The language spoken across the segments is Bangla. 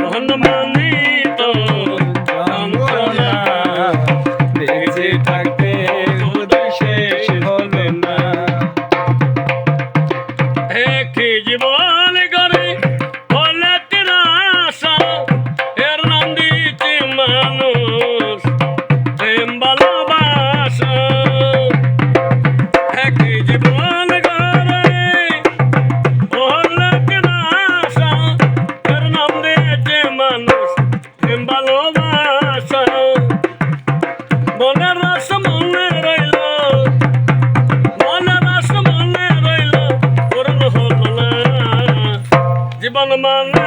মোহন মন্দিত যন্ত্রণা। বেঁচে থাকতে শেষ হবে না। হে জীবন ভালোবাসা। মনের রাস মনে রইল মনের রাস মনে রইল পূরণ হল না। জীবন মানে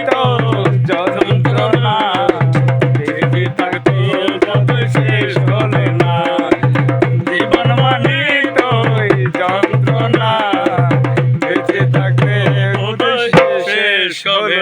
সবে